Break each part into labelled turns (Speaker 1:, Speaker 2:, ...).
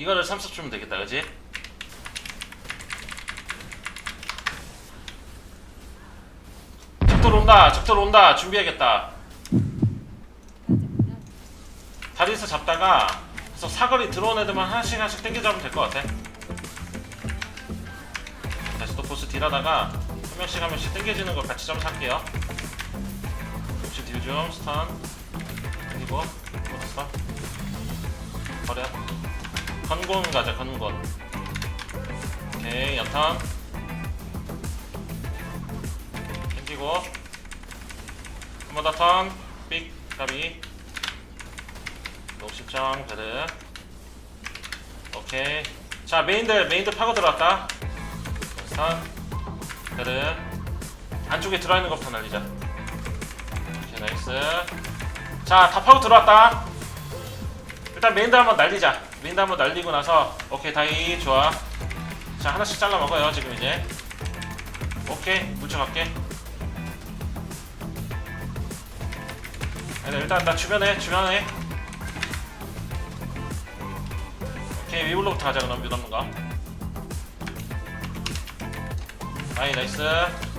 Speaker 1: 이거를 30 주면 되겠다 그지? 적들 온다 적들 온다. 준비해야겠다. 다리에서 잡다가 그래서 사거리 들어온 애들만 하나씩 하나씩 땡겨 잡으면 될 것 같아. 다시 또 보스 딜하다가 한 명씩 한 명씩 땡겨지는 걸 같이 점수할게요. 혹시 딜좀 스턴. 땡기고 또 스턴 버려 건곤 가자 건곤 오케이 연탄. 땡기고. 한번더 턴. 삑 가비. 녹십장 베르. 오케이. 자 메인들 메인들 파고 들어왔다. 스턴. 베르. 안쪽에 들어있는 것부터 날리자. 오케이 나이스. 자 다 파고 들어왔다. 일단 메인들 한번 날리자 메인들 한번 날리고 나서 오케이 다이 좋아. 자 하나씩 잘라 먹어요 지금 이제. 오케이 뭉쳐갈게. 일단 나 주변에 주변에. 오케이 위블로부터 가자 그럼 거 아이 나이스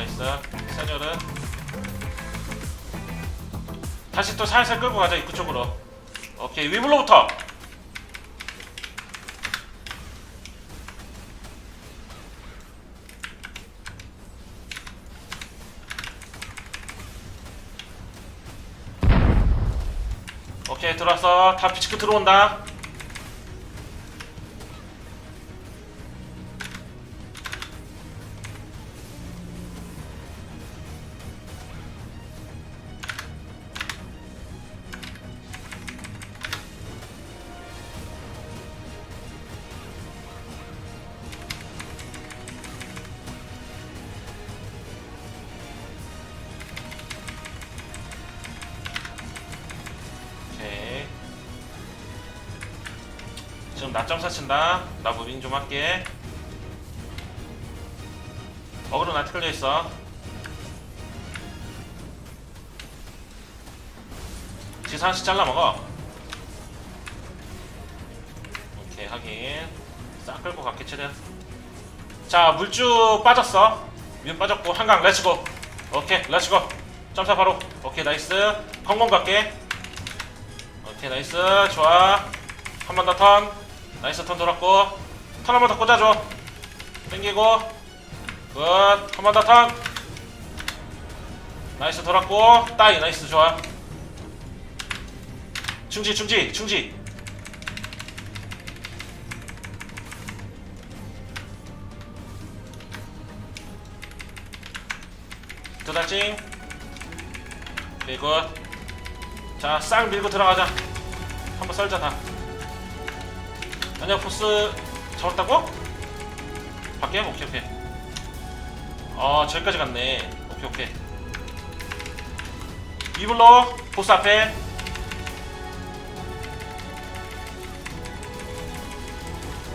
Speaker 1: 나이스 세녀는 다시 또 살살 끌고 가자 입구 쪽으로. 오케이 위블로부터. 오케이 들어왔어. 다 비치크 들어온다 지금 낮점 사친다. 나 무빙 좀 할게. 어그로 나한테 끌려 있어. 지사 하나씩 잘라 먹어. 오케이 확인. 싹 끌고 갈게 최대한. 자 물주 빠졌어. 면 빠졌고 한강 렛츠고 오케이 렛츠고 점사 바로. 오케이 나이스. 건공 갈게. 오케이 나이스. 좋아. 한 번 더 턴 나이스 턴 돌았고. 턴 한 번 더 꽂아줘. 땡기고. 굿한 번 더 턴. 나이스 돌았고. 따이 나이스 좋아. 충지 충지 충지. 두달찡 굿자 싹 밀고 들어가자. 한번 썰자 다 아니야 포스 잡았다고? 밖에? 오케이 오케이. 어 저기까지 갔네. 오케이 오케이. 이블로 보스 앞에.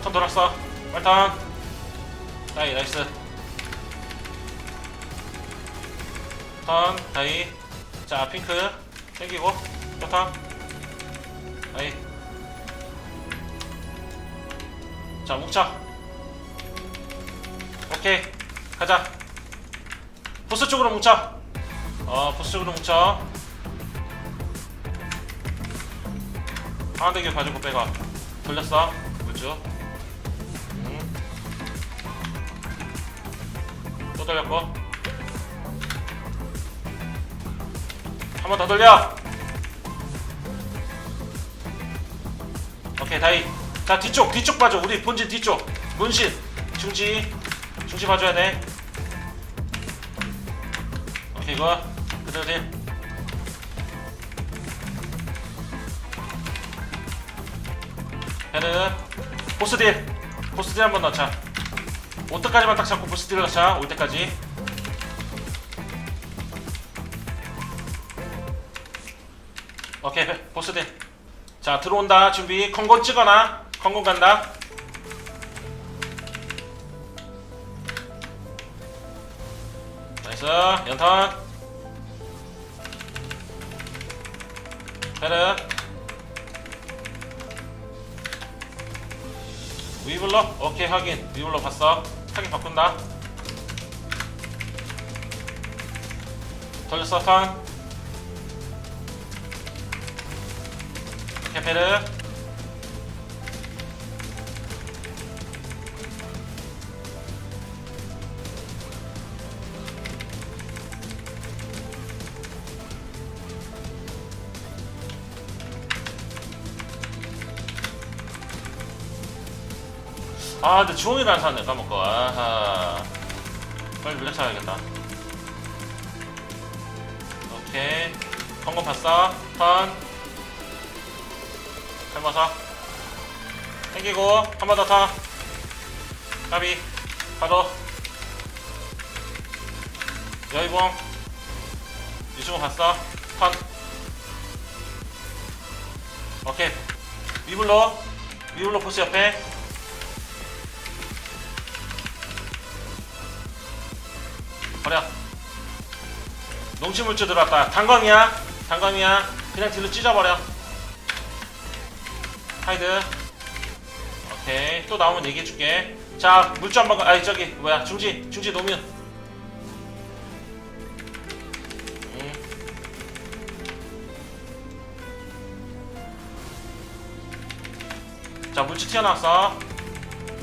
Speaker 1: 턴 돌았어. 빨턴. 다이 나이스. 턴 다이. 자 핑크. 땡기고 또턴. 다이 자 뭉쳐. 오케이. 가자. 보스 쪽으로 뭉쳐. 어 보스 쪽으로 뭉쳐. 하나대교 가지고 빼가 돌렸어. 물주. 음. 또 돌렸고. 한 번 더 돌려. 오케이 다이 자 뒤쪽 뒤쪽 봐줘. 우리 본진 뒤쪽. 문신 중지. 중지 봐줘야 돼. 오케이 이거. 그대로 딜 헤드 보스 딜. 보스 딜 한번 넣자. 올 때까지만 딱 잡고 보스 딜 넣자. 올 때까지. 오케이 보스들 자 들어온다. 준비. 컨건 찍어놔 컨건 간다. 나이스. 연턴 헤르 위블러. 오케이 확인. 위블러 봤어. 타겟 바꾼다. 돌렸어 턴. 캐페르 아 근데 주홍이를 안 샀네. 까먹고. 아하. 빨리 물려 차야겠다. 오케이. 성공 봤어? 턴. 젊어서. 당기고. 한 번 더 타. 까비. 바로 여의봉. 유승호 봤어? 턴. 오케이. 위블로. 위블로 포스 옆에 버려. 농치물주 들어왔다. 단검이야. 단검이야. 그냥 뒤로 찢어버려. 하이드. 오케이. 또 나오면 얘기해줄게. 자 물주 한번 가- 아니 저기 뭐야. 중지 중지 노면. 음. 자 물주 튀어나왔어.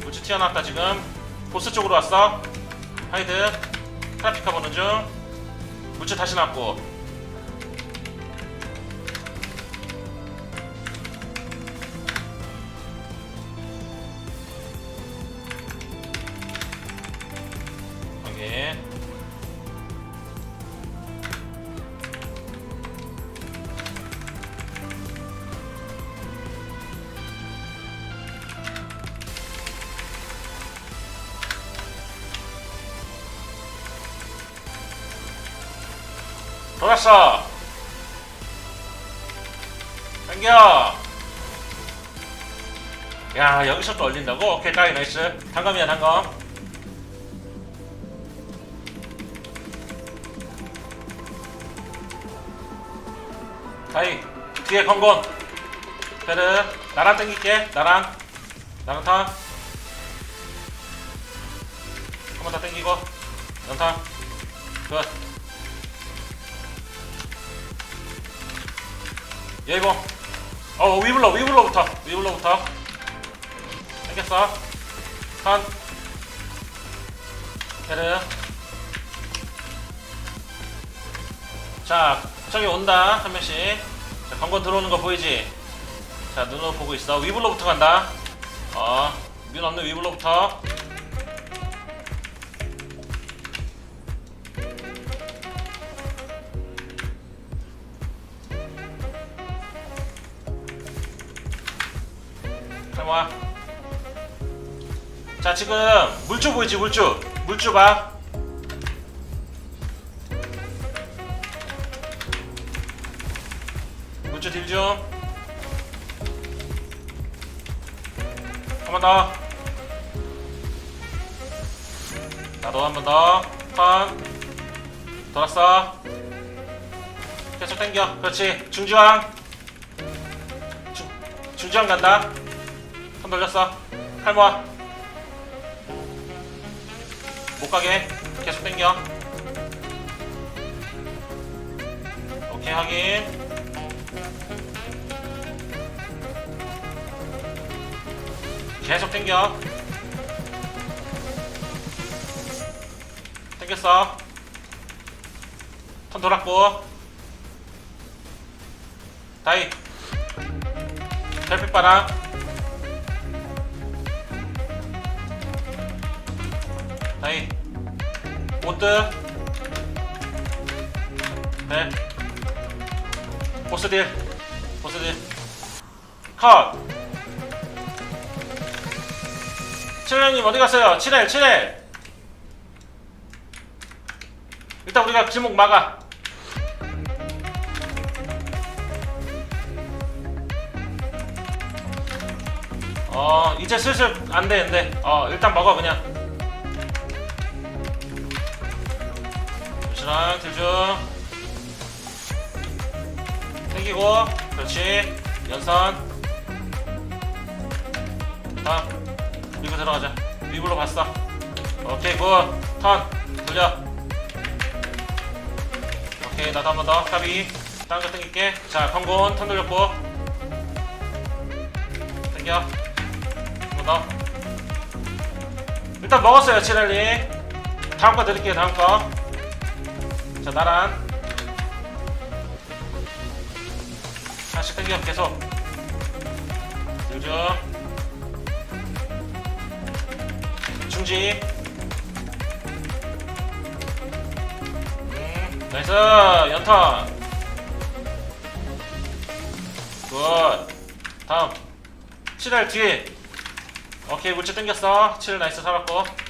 Speaker 1: 물주 튀어나왔다 지금. 보스 쪽으로 왔어. 하이드 트라피카 보는 중 물주 다시 나왔고 돌았어. 당겨. 야 여기서 또 올린다고? 오케이 따이 나이스. 단검이야 단검. 다이 뒤에 건곤 베르 나랑 땡길게 나랑. 나랑 타. 한번더 땡기고 연타. 굿 예이봉 어 위블러 위블러부터. 위블러부터. 땡겼어? 턴 베르. 자 저기 온다 한 명씩. 자 관건 들어오는 거 보이지? 자 눈으로 보고 있어. 위블러부터 간다. 어눈 없는 위블러부터 지금 물주 보이지 물주? 물주 봐. 물주 딜좀. 한 번 더. 나도 한 번더턴. 돌았어. 계속 당겨. 그렇지. 중지왕. 중, 중지왕 간다. 손 돌렸어. 칼 모아 못 가게 계속 당겨. 오케이 확인. 계속 당겨. 당겼어. 턴 돌았고 다이. 별빛 바람 아이 옷들. 네. 보스딜. 보스딜. 컷. 칠레님 어디 갔어요? 칠레 칠레. 일단 우리가 길목 막아. 어 이제 슬슬 안 되는데. 어 일단 먹어 그냥. 잠시랑 들중 당기고 그렇지. 연선. 다음 리브 들어가자. 리브로 갔어. 오케이 굿턴 돌려. 오케이 나도 한 번 더. 카비. 다른 거 당길게. 자 광곤 턴 돌렸고. 당겨. 한 번 더. 일단 먹었어요 치랄리. 다음 거 드릴게요 다음 거 자 나란. 하나씩 당겨 계속. 들죠. 중지. 음, 나이스. 연턴 굿. 다음. 7할 뒤에. 오케이 물질 땡겼어. 7 나이스 살았고